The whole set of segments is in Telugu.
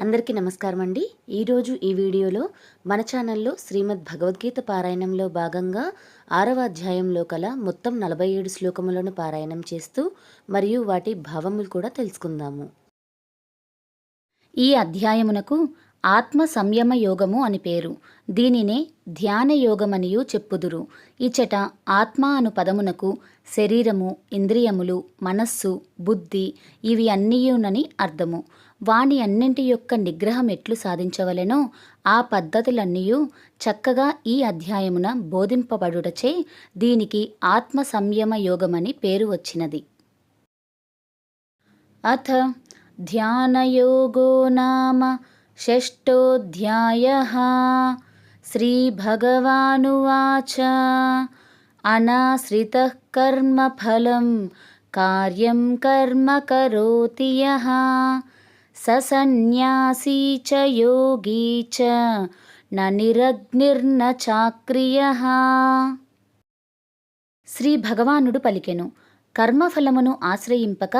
అందరికీ నమస్కారం అండి ఈరోజు ఈ వీడియోలో మన ఛానల్లో శ్రీమద్ భగవద్గీత పారాయణంలో భాగంగా ఆరవ అధ్యాయంలో కల మొత్తం నలభై ఏడు శ్లోకములను పారాయణం చేస్తూ మరియు వాటి భావములు కూడా తెలుసుకుందాము. ఈ అధ్యాయమునకు ఆత్మ సంయమ యోగము అని పేరు. దీనినే ధ్యాన యోగమనియు చెప్పుదురు. ఇచట ఆత్మ అను పదమునకు శరీరము ఇంద్రియములు మనస్సు బుద్ధి ఇవి అన్నీయునని అర్థము. వాణి అన్నింటి యొక్క నిగ్రహం ఎట్లు సాధించవలెనో ఆ పద్ధతులన్నీ చక్కగా ఈ అధ్యాయమున బోధింపబడుటచే దీనికి ఆత్మ సంయమ యోగమని పేరు వచ్చినది. అథ ధ్యానయోగో నామ షష్టోధ్యాయ శ్రీభగవానువాచ అనాశ్రిత కర్మఫలం కార్యం కర్మ కరోతి యహా ససన్యాసీ చ యోగీ చ నిరగ్నిర్న చాక్రియ. శ్రీ భగవానుడు పలికెను కర్మఫలమును ఆశ్రయింపక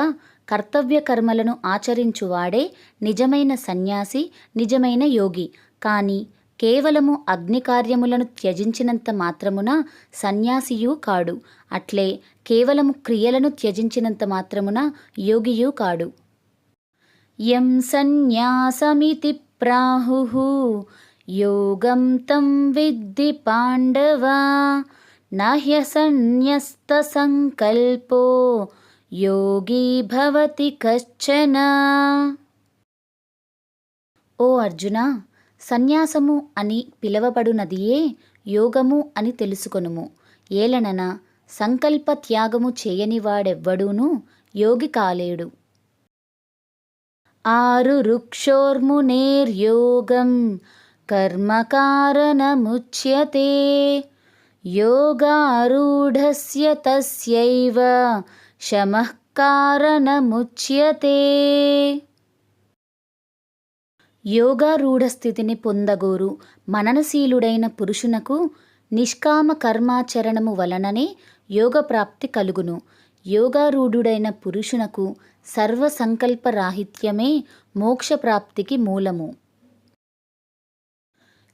కర్తవ్య కర్మలను ఆచరించువాడే నిజమైన సన్యాసి నిజమైన యోగి. కానీ కేవలము అగ్ని కార్యములను త్యజించినంత మాత్రమున సన్యాసియు కాడు. అట్లే కేవలము క్రియలను త్యజించినంత మాత్రమున యోగియు కాడు. యం సన్యాసమితి ప్రాహుః యోగం తం విద్ధి పాండవ నహ్యసన్యస్తసంకల్పో యోగీ భవతి కశ్చన. ఓ అర్జున సన్యాసము అని పిలవబడునదియే యోగము అని తెలుసుకొనుము. ఏలనన సంకల్ప త్యాగము చేయనివాడెవ్వడూను యోగి కాలేడు. ఆరు రుక్షోర్మునేర్యోగం కర్మకారణముచ్యతే. యోగారూఢస్య తస్యైవ శమః కారణముచ్యతే యోగారూఢ స్థితిని పొందగోరు మననశీలుడైన పురుషునకు నిష్కామ కర్మాచరణము వలననే యోగ ప్రాప్తి కలుగును. యోగారూఢుడైన పురుషునకు సర్వ సంకల్ప రాహిత్యమే మూలము.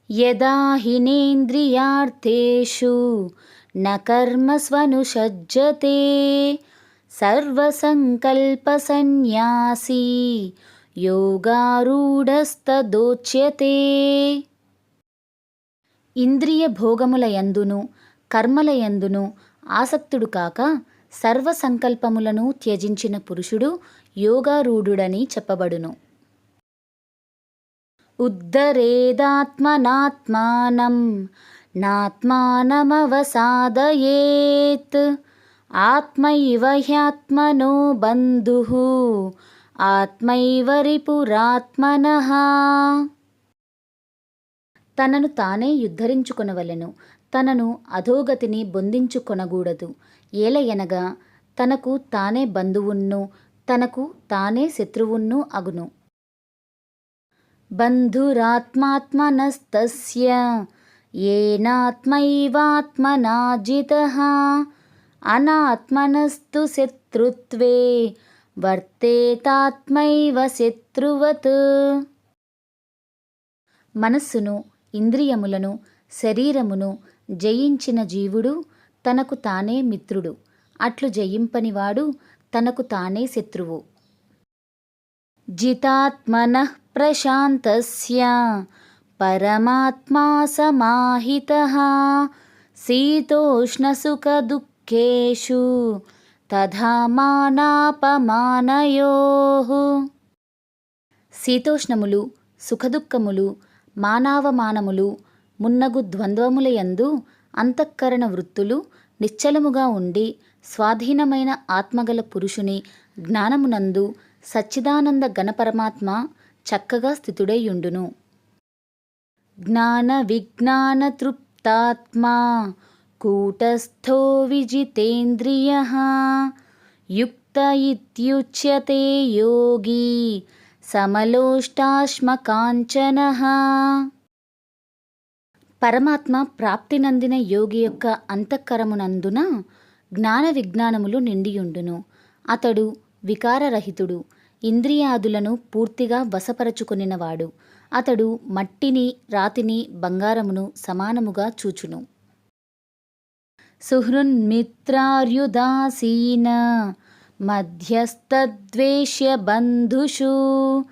యదా హినేంద్రియార్థేషు న కర్మస్వనుషజ్జతే సర్వసంకల్పసన్యాసీ యోగారూఢస్తదోచ్యతే ఇంద్రియ భోగములయందును కర్మలయందును ఆసక్తుడు కాక సర్వ సంకల్పములను త్యజించిన పురుషుడు యోగారూఢుడని చెప్పబడును. ఉద్ధరేదాత్మనాత్మానం నాత్మానమవసాదయేత్ ఆత్మైవ హ్యాత్మనో బంధు ఆత్మైవరిపురాత్మన తనను తానే యుద్ధరించుకొనవలెను తనను అధోగతిని బొందించుకొనగూడదు ఏలయనగా తనకు తానే బంధువున్ను తనకు తానే శత్రువున్ను అగును. బంధురాత్మాత్మనస్తస్య ఏనాత్మైవాత్మనా జితః అనాత్మనస్తు శత్రుత్వే వర్తేతాత్మైవ శత్రువత్. మనస్సును ఇంద్రియములను శరీరమును జయించిన జీవుడు తనకు తానే మిత్రుడు. అట్లు జయింపనివాడు తనకు తానే శత్రువు. జితాత్మన ప్రశాంతస్య పరమాత్మా సమాహిత శీతోష్ణసుఖదుఃఖేషు తథా మానాపమానయోః. శీతోష్ణములు సుఖదుఃఖములు మానావమానములు మున్నగు ద్వంద్వములయందు అంతఃకరణ వృత్తులు నిశ్చలముగా ఉండి స్వాధీనమైన ఆత్మగల పురుషుని జ్ఞానమునందు సచ్చిదానంద గణపరమాత్మ చక్కగా స్థితుడైయుండును. జ్ఞాన విజ్ఞాన తృప్తాత్మా కూటస్థో విజితేంద్రియ యుక్త ఇత్యుచ్యతే యోగి సమలోష్టాశ్మకాంచన పరమాత్మ ప్రాప్తినందిన యోగి యొక్క అంతఃకరమునందున జ్ఞాన విజ్ఞానములు నిండియుండును. అతడు వికారరహితుడు ఇంద్రియాదులను పూర్తిగా వశపరచుకొనినవాడు. అతడు మట్టిని రాతిని బంగారమును సమానముగా చూచును. సుహృన్మిత్రార్యుదాసీన మధ్యస్థద్వేష్య బంధుషు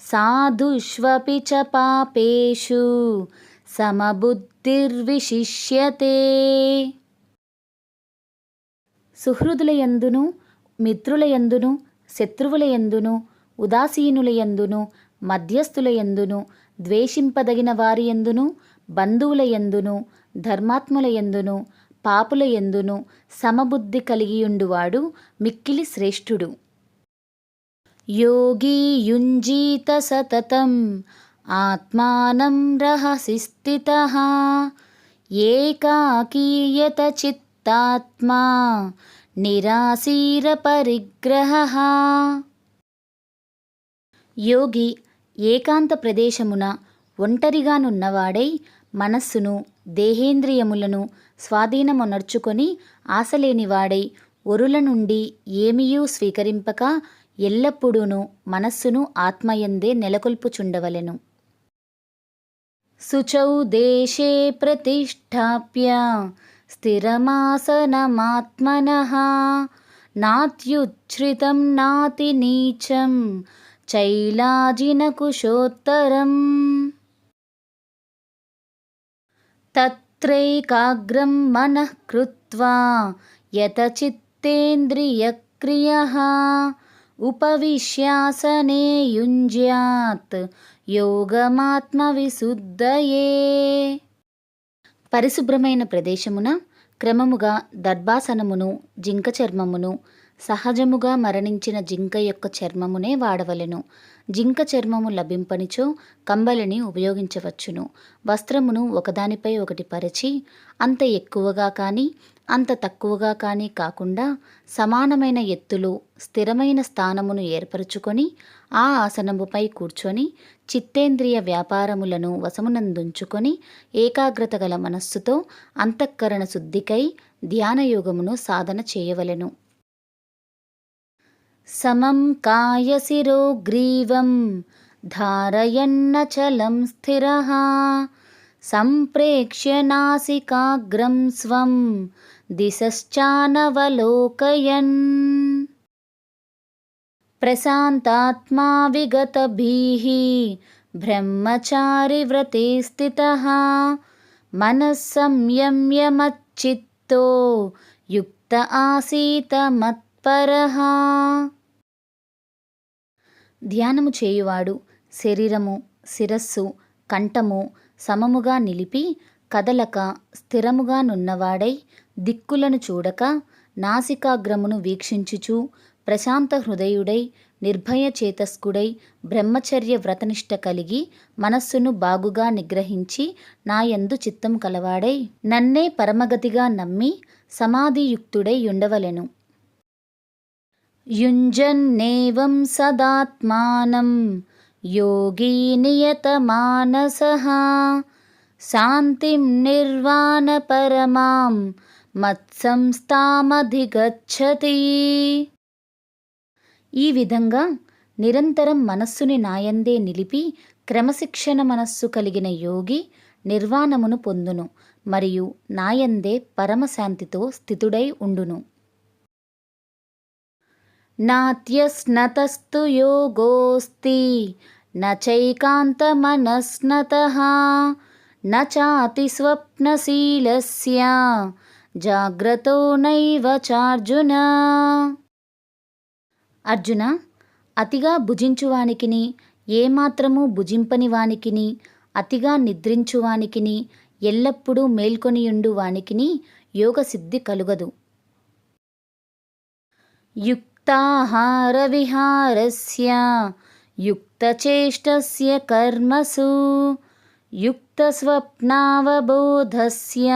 సాధుష్వపి చ పాపేషు సమబుద్ధిర్విశిష్యతే. సుహృదులయందును మిత్రులయందును శత్రువులయందును ఉదాసీనులయందును మధ్యస్థులయందును ద్వేషింపదగిన వారియందును బంధువులయందును ధర్మాత్ములయందును పాపులయందును సమబుద్ధి కలిగియుండువాడు మిక్కిలి శ్రేష్ఠుడు. యోగీయుంజీత సతతం ఆత్మానం రహసి స్థిత. ఏకాకీయత చిత్తాత్మా నిరాశీర పరిగ్రహ. యోగి ఏకాంత ప్రదేశమున ఒంటరిగానున్నవాడై మనస్సును దేహేంద్రియములను స్వాధీనమునర్చుకొని ఆశలేనివాడై ఒరుల నుండి ఏమియూ స్వీకరింపక ఎల్లప్పుడూను మనస్సును ఆత్మయందే నెలకొల్పుచుండవలెను. शुचौ देशे प्रतिष्ठाप्य स्थिरमासनमात्मनः। नात्युच्छ्रितं नातिनीचं चैलाजिनकुशोत्तरम्। तत्रैकाग्रं मनः कृत्वा यतचित्तेन्द्रियक्रियः। उपविश्यासने युञ्ज्यात् యోగమాత్మ విశుద్ధయే పరిశుభ్రమైన ప్రదేశమున క్రమముగా దర్భాసనమును జింక చర్మమును సహజముగా మరణించిన జింక యొక్క చర్మమునే వాడవలెను. జింక చర్మము లభింపనిచో కంబలిని ఉపయోగించవచ్చును. వస్త్రమును ఒకదానిపై ఒకటి పరిచి అంత ఎక్కువగా కానీ అంత తక్కువగా కానీ కాకుండా సమానమైన ఎత్తులు స్థిరమైన స్థానమును ఏర్పరచుకొని ఆ ఆసనముపై కూర్చొని చిత్తేంద్రియ వ్యాపారములను వశమునందుంచుకొని ఏకాగ్రత గల మనస్సుతో అంతఃకరణ శుద్ధికై ధ్యానయోగమును సాధన చేయవలెను. సమం కాయశిరో గ్రీవం ధారయన్నచలం స్థిర. సంప్రేక్ష్య నాసికాగ్రం స్వం దిశశ్చానవలోకయన్. ప్రశాంతాత్మా విగతభీః బ్రహ్మచారి వ్రతే స్థితः. మనస్సంయమ్యమచ్చిత్తో యుక్త ఆసీత మత్పరః ధ్యానము చేయువాడు శరీరము శిరస్సు కంఠము సమముగా నిలిపి కదలక స్థిరముగా నున్నవాడై దిక్కులను చూడక నాసికాగ్రమును వీక్షించుచూ ప్రశాంత హృదయుడై నిర్భయ చేతస్కుడై బ్రహ్మచర్య వ్రతనిష్ట కలిగి మనస్సును బాగుగా నిగ్రహించి నాయందు చిత్తం కలవాడై నన్నే పరమగతిగా నమ్మి సమాధియుక్తుడై ఉండవలెను యుంజన్నేవం సదాత్మానం యోగీ నియతమానసః శాంతిం నిర్వాణపరమాం మత్సంస్థామధిగచ్చతి ఈ విధంగా నిరంతరం మనస్సుని నాయందే నిలిపి క్రమశిక్షణ మనస్సు కలిగిన యోగి నిర్వాణమును పొందును మరియు నాయందే పరమశాంతితో స్థితుడై ఉండును. నాత్యస్నతస్తు యోగోస్తి నైకాంతమనస్నత న స్వప్నశీలస్య జాగ్రతో నైవ చార్జున అర్జున అతిగా భుజించువానికిని ఏమాత్రము భుజింపని వానికిని అతిగా నిద్రించువానికిని ఎల్లప్పుడూ మేల్కొనియుండు వానికిని యోగసిద్ధి కలుగదు. యుక్ విహారస్య యుక్తచేష్టస్య కర్మసు యుక్తస్వప్నావబోధస్య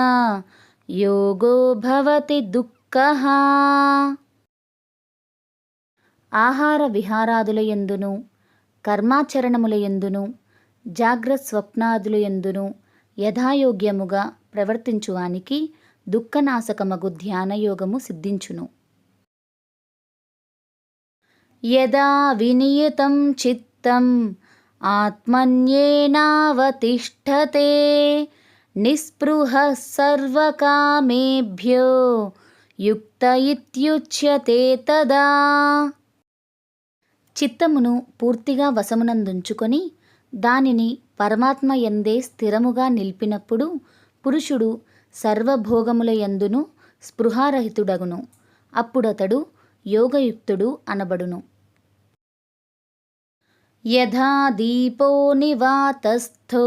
యోగో భవతి దుఃఖః. ఆహార విహారాదుల ఎందును కర్మాచరణముల ఎందును జాగ్రత్ స్వప్నాదుల ఎందును యథాయోగ్యముగా ప్రవర్తించువానికి దుఃఖనాశకమగు ధ్యానయోగము సిద్ధించును. యదా వినియతం చిత్తం ఆత్మన్యేనావతిష్టతే నిస్పృహ సర్వకామేభ్యో యుక్త ఇత్యుచ్యతే తదా. చిత్తమును పూర్తిగా వశమునందుంచుకొని దానిని పరమాత్మ ఎందే స్థిరముగా నిలిపినప్పుడు పురుషుడు సర్వభోగముల యందును స్పృహారహితుడగును. అప్పుడతడు యోగయుక్తుడు అనబడును. యథా దీపో నివాతస్థో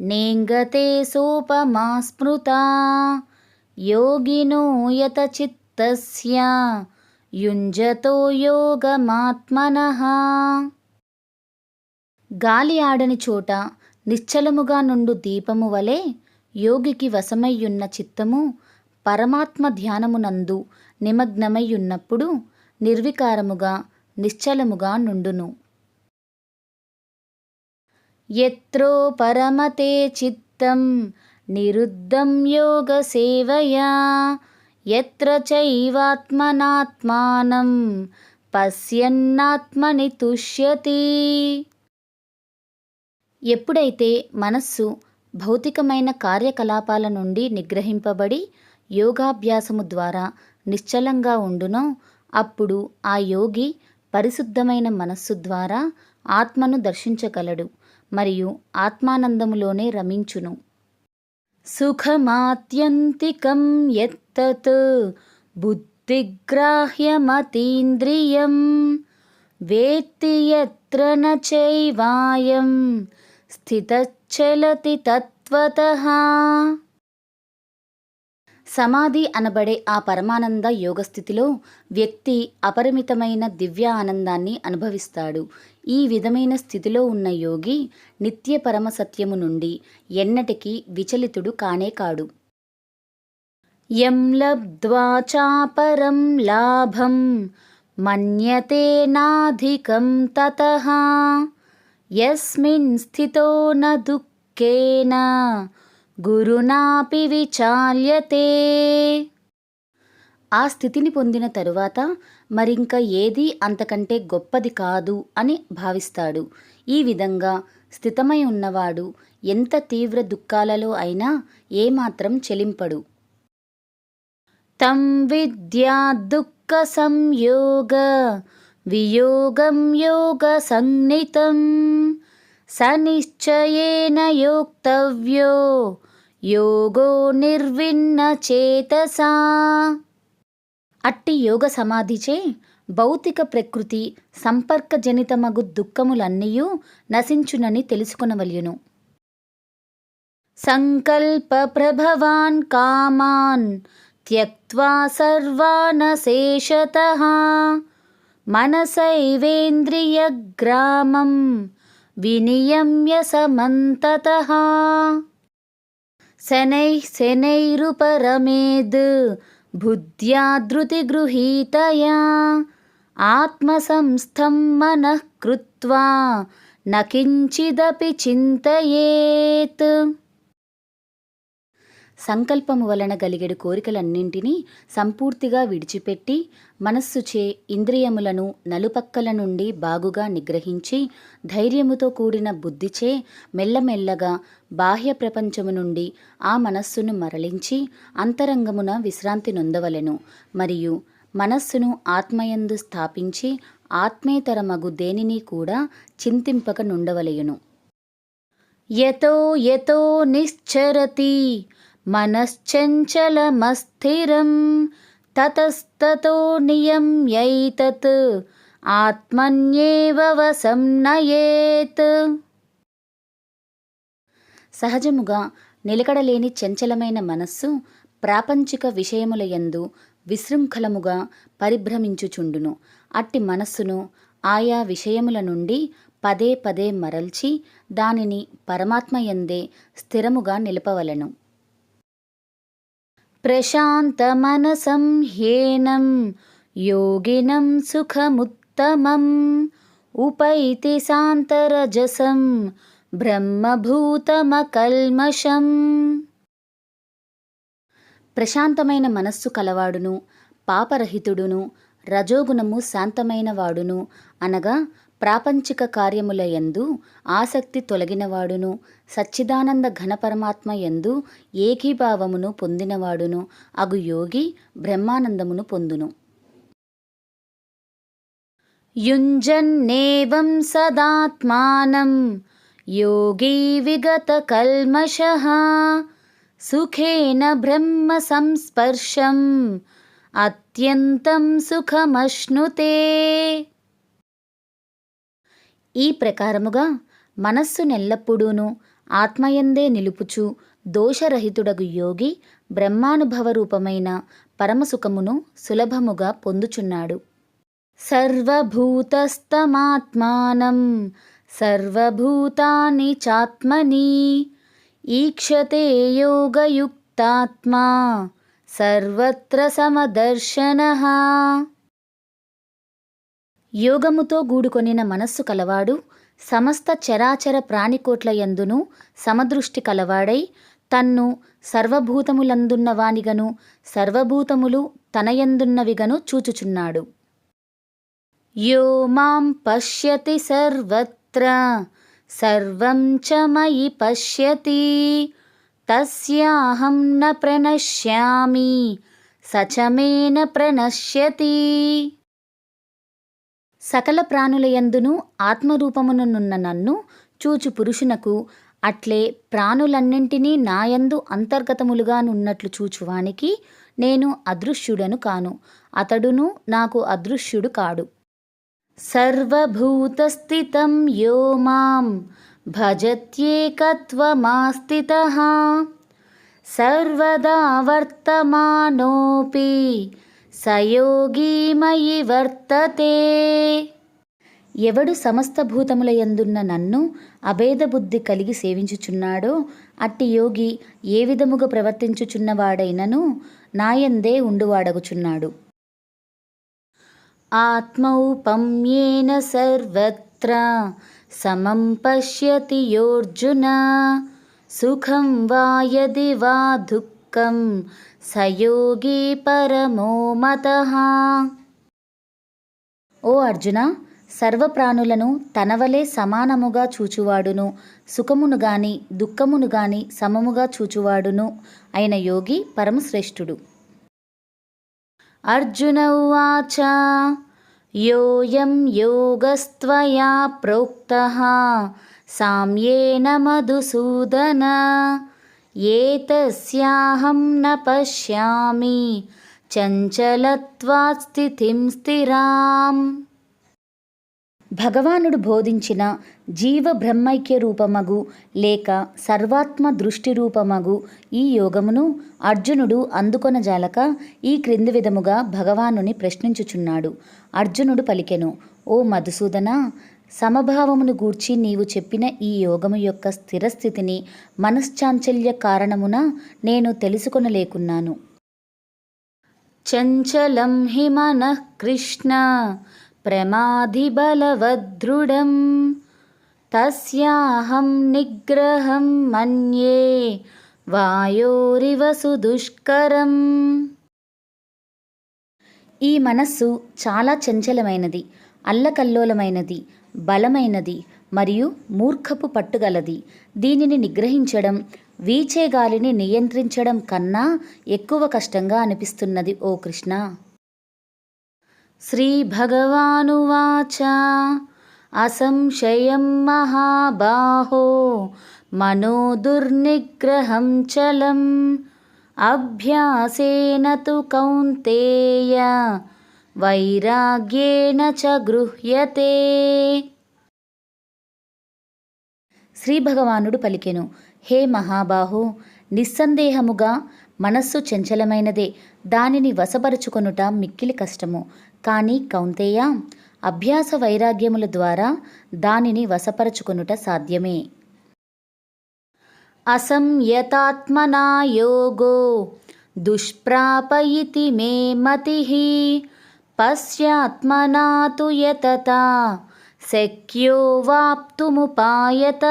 నేంగతే సోపమా స్మృతా యోగినో యత చిత్తస్య యుంజతో యోగమాత్మన. గాలి ఆడని చోట నిశ్చలముగా నుండు దీపము వలె యోగికి వశమయ్యున్న చిత్తము పరమాత్మ ధ్యానమునందు నిమగ్నమయ్యున్నప్పుడు నిర్వికారముగా నిశ్చలముగా నుండును. ఎత్రో పరమతే చిత్తం నిరుద్ధం యోగ సేవయా ఎత్ర చైవాత్మనాత్మానం పశ్యన్నాత్మని తుష్యతి. ఎప్పుడైతే మనస్సు భౌతికమైన కార్యకలాపాల నుండి నిగ్రహింపబడి యోగాభ్యాసము ద్వారా నిశ్చలంగా ఉండునో అప్పుడు ఆ యోగి పరిశుద్ధమైన మనస్సు ద్వారా ఆత్మను దర్శించగలడు. మరియు ఆత్మానందములోనే రమించును. సుఖమాత్యంతికం ఎత్తత్ బుద్ధిగ్రాహ్యమతీంద్రియం వేత్తి ఎత్ర న చైవాయం స్థితచ్చలతి తత్వత. సమాధి అనబడే ఆ పరమానంద యోగస్థితిలో వ్యక్తి అపరిమితమైన దివ్య ఆనందాన్ని అనుభవిస్తాడు. ఈ విధమైన స్థితిలో ఉన్న యోగి నిత్య పరమ సత్యము నుండి ఎన్నటికీ విచలితుడు కానే కాడు. యం లబ్ధ్వా చాపరం లాభం మన్యతే నాధికం తతః యస్మిన్ స్థితో న దుఃఖేన గురునాపి విచాల్యతే. ఆ స్థితిని పొందిన తరువాత మరింక ఏదీ అంతకంటే గొప్పది కాదు అని భావిస్తాడు. ఈ విధంగా స్థితమై ఉన్నవాడు ఎంత తీవ్ర దుఃఖాలలో అయినా ఏమాత్రం చెలింపడు. తం విద్యా దుఃఖ సంయోగ వియోగం యోగ సనిశ్చయేన యోక్తవ్యో యోగో నిర్విన్న చేతసా. అట్టి యోగ సమాధిచే భౌతిక ప్రకృతి సంపర్కజనితమగు దుఃఖములన్నీయూ నశించునని తెలుసుకొనవలయును సంకల్ప ప్రభవాన్ కామాన్ త్యక్త్వా సర్వానశేషతః మనసైవేంద్రియగ్రామం వినియమ్య సమంతతః శనైः శనైరుపరమేద్ బుద్ధ్యా ధృతిగృహీతయా ఆత్మసంస్థం మనః కృత్వా న కించిదపి చింతయేత్ సంకల్పము వలన గలిగెడు కోరికలన్నింటినీ సంపూర్తిగా విడిచిపెట్టి మనస్సుచే ఇంద్రియములను నలుపక్కల నుండి బాగుగా నిగ్రహించి ధైర్యముతో కూడిన బుద్ధిచే మెల్లమెల్లగా బాహ్య ప్రపంచము నుండి ఆ మనస్సును మరలించి అంతరంగమున విశ్రాంతి నొందవలెను. మరియు మనస్సును ఆత్మయందు స్థాపించి ఆత్మేతరమగు దేనిని కూడా చింతింపక నుండవలయును. యతో యతో నిశ్చరతి మనశ్చంచలమస్థిరం తతస్తతో నియమ్యైతత్ ఆత్మన్యేవ నయేత్. సహజముగా నిలకడలేని చంచలమైన మనస్సు ప్రాపంచిక విషయముల యందు విశృంఖలముగా పరిభ్రమించుచుండును. అట్టి మనస్సును ఆయా విషయముల నుండి పదే పదే మరల్చి దానిని పరమాత్మయందే స్థిరముగా నిలపవలెను. ప్రశాంతమనసం హ్యేనం యోగినం సుఖముత్తమం ఉపైతి శాంతరజసం బ్రహ్మభూతమకల్మషం. ప్రశాంతమైన మనస్సు కలవాడును పాపరహితుడును రజోగుణము శాంతమైన వాడును అనగా ప్రాపంచిక కార్యముల యందు ఆసక్తి తొలగినవాడును సచ్చిదానంద ఘనపరమాత్మ ఎందు యందు ఏకీభావమును పొందినవాడును అగు యోగి బ్రహ్మానందమును పొందును. యుంజన్నేవం సదాత్మానం యోగీ విగత కల్మషః సుఖేన బ్రహ్మ సంస్పర్శం అత్యంతం సుఖమశ్నుతే. ఈ ప్రకారముగా మనస్సు నెల్లప్పుడూను ఆత్మయందే నిలుపుచు దోషరహితుడగు యోగి బ్రహ్మానుభవ రూపమైన పరమసుఖమును సులభముగా పొందుచున్నాడు. సర్వభూతస్తమాత్మానం సర్వభూతాని చాత్మని ఈక్షతే యోగయుక్తాత్మా సర్వత్ర సమదర్శన. యోగముతో గూడుకొనిన మనస్సు కలవాడు సమస్త చరాచర ప్రాణికోట్ల యందును సమదృష్టి కలవాడై తన్ను సర్వభూతములందున్న వానిగను సర్వభూతములు తనయందున్నవిగను చూచుచున్నాడు. యో మాం పశ్యతి సర్వత్ర సర్వం చ మయి పశ్యతి తస్యాహం న ప్రణశ్యామి సచమేన ప్రణశ్యతి. సకల ప్రాణులయందును ఆత్మరూపముననున్న నన్ను చూచు పురుషునకు అట్లే ప్రాణులన్నింటినీ నాయందు అంతర్గతములుగా నున్నట్లు చూచువానికి నేను అదృశ్యుడను కాను. అతడును నాకు అదృశ్యుడు కాడు. సర్వభూతస్థితం యో మాం భజత్యేకత్వమాస్థిత సర్వదా వర్తమానోపి సయోగీ మయి వర్తతే. ఎవడు సమస్త భూతముల యందున్న నన్ను అభేద బుద్ధి కలిగి సేవించుచున్నాడో అట్టి యోగి ఏ విధముగా ప్రవర్తించుచున్నవాడైనను నాయందే ఉండువాడగుచున్నాడు. ఆత్మౌపమ్యేన సర్వత్ర సమం పశ్యతి యోర్జున సుఖం వాయది వా దుఃఖ సయోగి పరమో మత ఓ అర్జున సర్వప్రాణులను తనవలే సమానముగా చూచువాడును సుఖమును గాని దుఃఖమును గాని సమముగా చూచువాడును అయిన యోగి పరమశ్రేష్ఠుడు. అర్జున ఉచ యోయం యోగస్త్వయా ప్రోక్తః సామ్యేన మధుసూదన। ఏతస్యాహం న పశ్యామి చంచలత్వాత్ స్థితిం స్థిరాం భగవానుడు బోధించిన జీవ బ్రహ్మైక్య రూపమగు లేక సర్వాత్మ దృష్టి రూపమగు ఈ యోగమును అర్జునుడు అందుకొనజాలక ఈ క్రింది విధముగా భగవానుని ప్రశ్నించుచున్నాడు. అర్జునుడు పలికెను ఓ మధుసూదన సమభావమును గూర్చి నీవు చెప్పిన ఈ యోగము యొక్క స్థిరస్థితిని మనశ్చాంచల్య కారణమున నేను తెలుసుకొనలేకున్నాను. చంచలం హి మనః కృష్ణ ప్రమాధిబలవదృఢం తస్యాహం నిగ్రహం మన్యే వాయోరివ సుదుష్కరం. ఈ మనస్సు చాలా చంచలమైనది అల్లకల్లోలమైనది బలమైనది మరియు మూర్ఖపు పట్టుగలది దీనిని నిగ్రహించడం వీచే గాలిని నియంత్రించడం కన్నా ఎక్కువ కష్టంగా అనిపిస్తున్నది ఓ కృష్ణ. శ్రీ భగవానువాచ అసంశయం మహాబాహో. మనో దుర్నిగ్రహం చలం. అభ్యాసేన తు కౌంతేయ. వైరాగ్యేణ చ గృహ్యతే. శ్రీ భగవానుడు పలికెను హే మహాబాహు నిస్సందేహముగా మనస్సు చంచలమైనదే దానిని వశపరుచుకొనుట మిక్కిలి కష్టము. కానీ కౌంతేయ అభ్యాస వైరాగ్యముల ద్వారా దానిని వశపరచుకొనుట సాధ్యమే. అసంయతాత్మనా యోగో దుష్ప్రాపయితి మే మతి. పశ్యాత్మనా తు యతత శక్యో వాప్తుముపాయత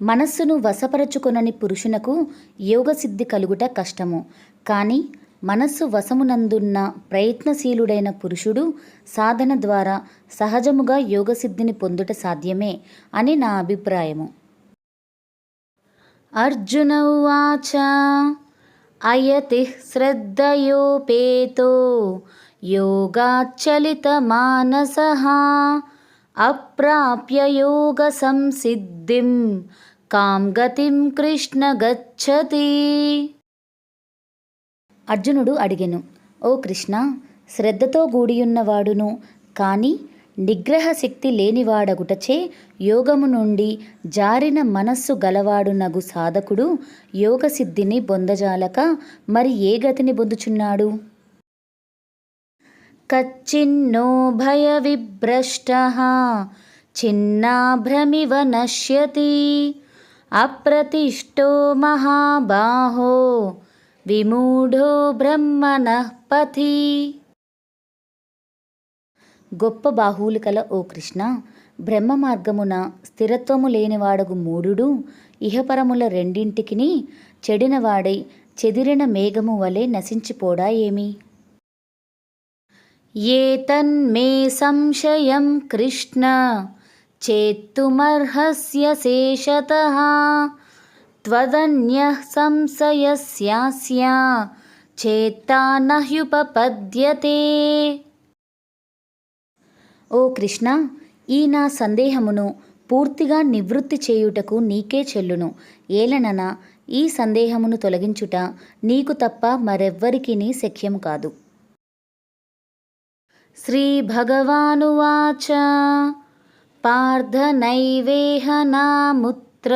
మనస్సును వశపరచుకొనని పురుషునకు యోగసిద్ధి కలుగుట కష్టము. కానీ మనస్సు వశమునందున్న ప్రయత్నశీలుడైన పురుషుడు సాధన ద్వారా సహజముగా యోగసిద్ధిని పొందుట సాధ్యమే అని నా అభిప్రాయము. అర్జున ఉచ అయతి శ్రద్ధయోపేతో యోగాచలితమానస అప్రాప్య యోగ సంసిద్ధిం కాం గతిం కృష్ణ గచ్చతి. అర్జునుడు అడిగెను ఓ కృష్ణ శ్రద్ధతో గూడియున్నవాడును కానీ నిగ్రహ శక్తి లేనివాడగుటచే యోగము నుండి జారిన మనస్సు గలవాడునగు సాధకుడు యోగసిద్ధిని పొందజాలక మరి ఏ గతిని పొందుచున్నాడు కచ్చిన్నో భయ విభ్రష్ట చిన్నాభ్రమివ నశ్యతి అప్రతిష్టో మహాబాహో విమూఢో బ్రహ్మణపథి గొప్ప బాహువులు కల ఓ కృష్ణ బ్రహ్మ మార్గమున స్థిరత్వము లేనివాడగు మూఢుడు ఇహపరముల రెండింటికిని చెడినవాడై చెదిరిన మేఘము వలె నశించిపోడా ఏమి? ఏ తన్మే సంశయం కృష్ణ చేత్తుమర్హస్య శేషత త్వదన్య సంశయస్యాస్య చేత్తానహ్యుపపద్యతే ఓ కృష్ణ ఈ నా సందేహమును పూర్తిగా నివృత్తి చేయుటకు నీకే చెల్లును. ఏలనన ఈ సందేహమును తొలగించుట నీకు తప్ప మరెవ్వరికిని శక్యం కాదు. శ్రీ భగవానువాచ పార్థ నైవేహ నాముత్ర.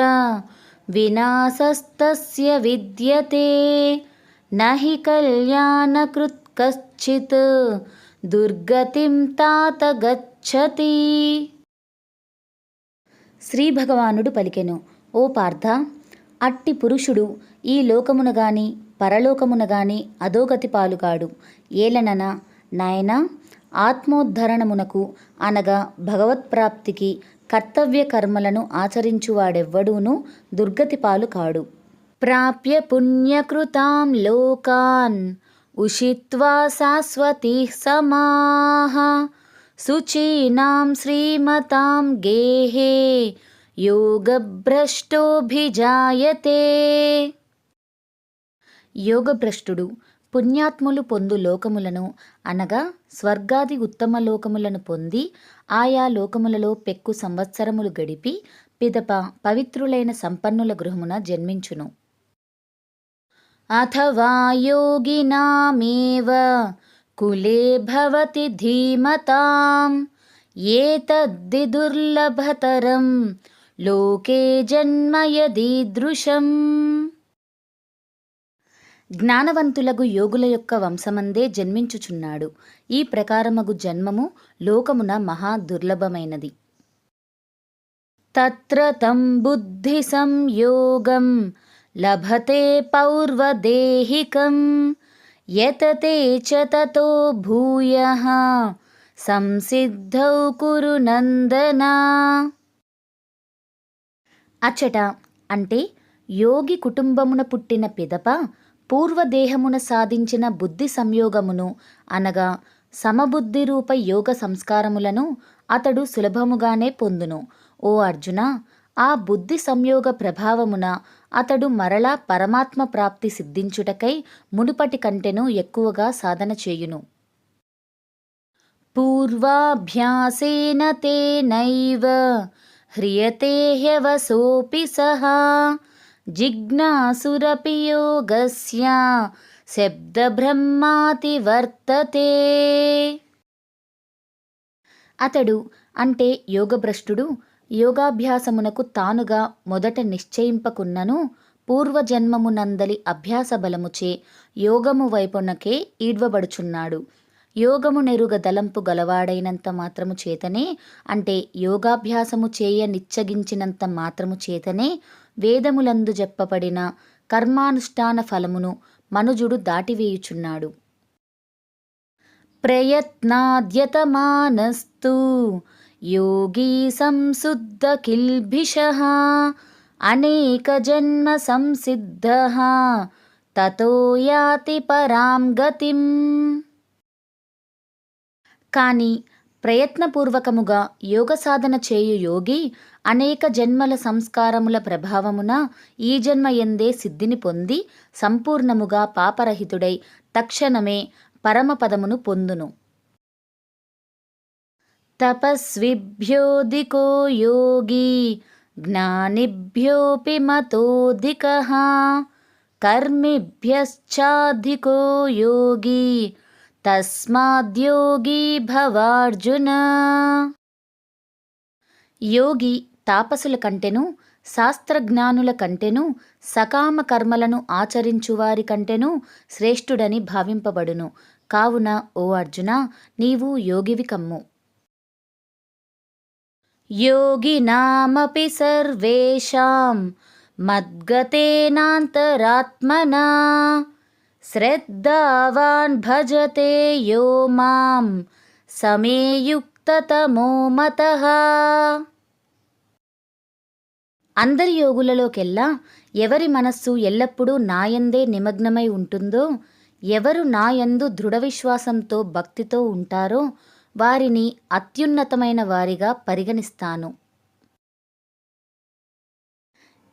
వినాశస్తస్య విద్యతే. నహి కళ్యాణకృత్ కశ్చిత్. దుర్గతిం తాత గచ్చతి. శ్రీ భగవానుడు పలికెను ఓ పార్థ అట్టి పురుషుడు ఈ లోకమున గాని పరలోకమున గాని అధోగతి పాలుగాడు. ఏలనన నాయన ఆత్మోద్ధరణమునకు అనగా భగవత్ప్రాప్తికి కర్తవ్య కర్మలను ఆచరించువాడెవ్వడూను దుర్గతి పాలు కాడు ప్రాప్య పుణ్యకృతాం లోకాన్ ఉషిత్వా శాశ్వతి సమాహ. శుచీనాం శ్రీమతాం గేహే యోగభ్రష్టోభిజాయతే యోగభ్రష్టుడు పుణ్యాత్ములు పొందు లోకములను అనగా స్వర్గాది ఉత్తమ లోకములను పొంది ఆయా లోకములలో పెక్కు సంవత్సరములు గడిపి పిదప పవిత్రులైన సంపన్నుల గృహమున జన్మించును. అథవా యోగినామేవ కులే భవతి ధీమతాం ఏతద్ది దుర్లభతరం లోకే జన్మ యదీదృశం జ్ఞానవంతులగు యోగుల యొక్క వంశమందే జన్మించుచున్నాడు. ఈ ప్రకారమగు జన్మము లోకమున మహా దుర్లభమైనది. తత్ర తం బుద్ధి సంయోగం లభతే పౌర్వదేహికం యతతే చ భూయ సంసిద్ధౌ కురు నందనా. అచ్చట అంటే యోగి కుటుంబమున పుట్టిన పిదప పూర్వదేహమున సాధించిన బుద్ధి సంయోగమును అనగా సమబుద్ధి రూప యోగ సంస్కారములను అతడు సులభముగానే పొందును. ఓ అర్జున ఆ బుద్ధి సంయోగ ప్రభావమున అతడు మరలా పరమాత్మ ప్రాప్తి సిద్ధించుటకై మునుపటి కంటెను ఎక్కువగా సాధన చేయును. పూర్వాభ్యాసేన తేనైవ హ్రియతే హ్యవసోపి సహా జిజ్ఞాసురపి యోగస్య శబ్దబ్రహ్మాతి వర్తతే. అతడు అంటే యోగభ్రష్టుడు యోగాభ్యాసమునకు తానుగా మొదట నిశ్చయింపకున్నను పూర్వజన్మమునందలి అభ్యాస బలముచే యోగము వైపునకే ఈడ్వబడుచున్నాడు. యోగము నెరుగ దలంపు గలవాడైనంత మాత్రము చేతనే అంటే యోగాభ్యాసము చేయ నిచ్చగించినంత మాత్రము చేతనే వేదములందు చెప్పబడిన కర్మానుష్ఠాన ఫలమును మనుజుడు దాటివేయుచున్నాడు. ప్రయత్నాద్యతమానస్తు యోగీ సంశుద్ధ కిల్భిష అనేక జన్మ సంసిద్ధ తతో యాతి పరాం గతిం కానీ ప్రయత్నపూర్వకముగా యోగ సాధన చేయు యోగి అనేక జన్మల సంస్కారముల ప్రభావమున ఈ జన్మ ఎందే సిద్ధిని పొంది సంపూర్ణముగా పాపరహితుడై తక్షణమే పరమపదమును పొందును. తపస్విభ్యోదికో యోగి జ్ఞానిభ్యోపి మతోదిక కర్మిభ్యశ్చాధికో యోగి తస్మాద్యోగి భవార్జున. యోగి తాపసుల కంటెను శాస్త్రజ్ఞానుల కంటెను సకామ కర్మలను ఆచరించువారి కంటెను శ్రేష్ఠుడని భావింపబడును. కావున ఓ అర్జున నీవు యోగివి కమ్ము. యోగినామపి సర్వేషాం మద్గతేనాంతరాత్మనా శ్రద్ధావాన్ భజతే యో మాం సమేయుక్తతమో మత అందరి యోగులలోకెల్లా ఎవరి మనస్సు ఎల్లప్పుడూ నాయందే నిమగ్నమై ఉంటుందో ఎవరు నాయందు దృఢ విశ్వాసంతో భక్తితో ఉంటారో వారిని అత్యున్నతమైన వారిగా పరిగణిస్తాను.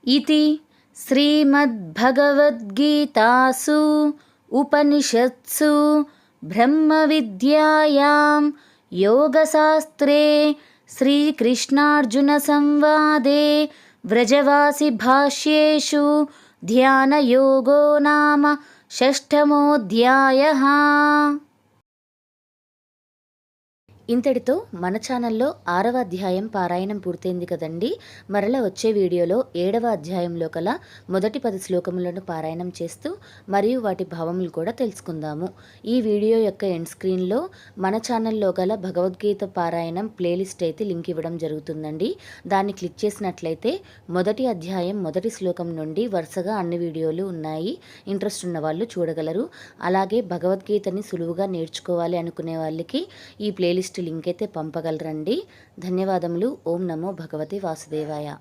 ఇది శ్రీమద్భగవద్గీతాసు ఉపనిషత్సు బ్రహ్మవిద్యాయాం యోగశాస్త్రే శ్రీకృష్ణార్జునసంవాదే వ్రజవాసి భాష్యేషు ధ్యానయోగో నామ షష్ఠమోऽధ్యాయः ఇంతటితో మన ఛానల్లో ఆరవ అధ్యాయం పారాయణం పూర్తయింది కదండి. మరలా వచ్చే వీడియోలో ఏడవ అధ్యాయంలో కల మొదటి పది శ్లోకములను పారాయణం చేస్తూ మరియు వాటి భావములు కూడా తెలుసుకుందాము. ఈ వీడియో యొక్క ఎండ్ స్క్రీన్లో మన ఛానల్లో గల భగవద్గీత పారాయణం ప్లేలిస్ట్ అయితే లింక్ ఇవ్వడం జరుగుతుందండి. దాన్ని క్లిక్ చేసినట్లయితే మొదటి అధ్యాయం మొదటి శ్లోకం నుండి వరుసగా అన్ని వీడియోలు ఉన్నాయి. ఇంట్రెస్ట్ ఉన్న వాళ్ళు చూడగలరు. అలాగే భగవద్గీతని సులువుగా నేర్చుకోవాలి అనుకునే వాళ్ళకి ఈ ప్లేలిస్ట్ లింక్ అయితే పంపగలరండి. ధన్యవాదములు. ఓం నమో భగవతి వాసుదేవాయ.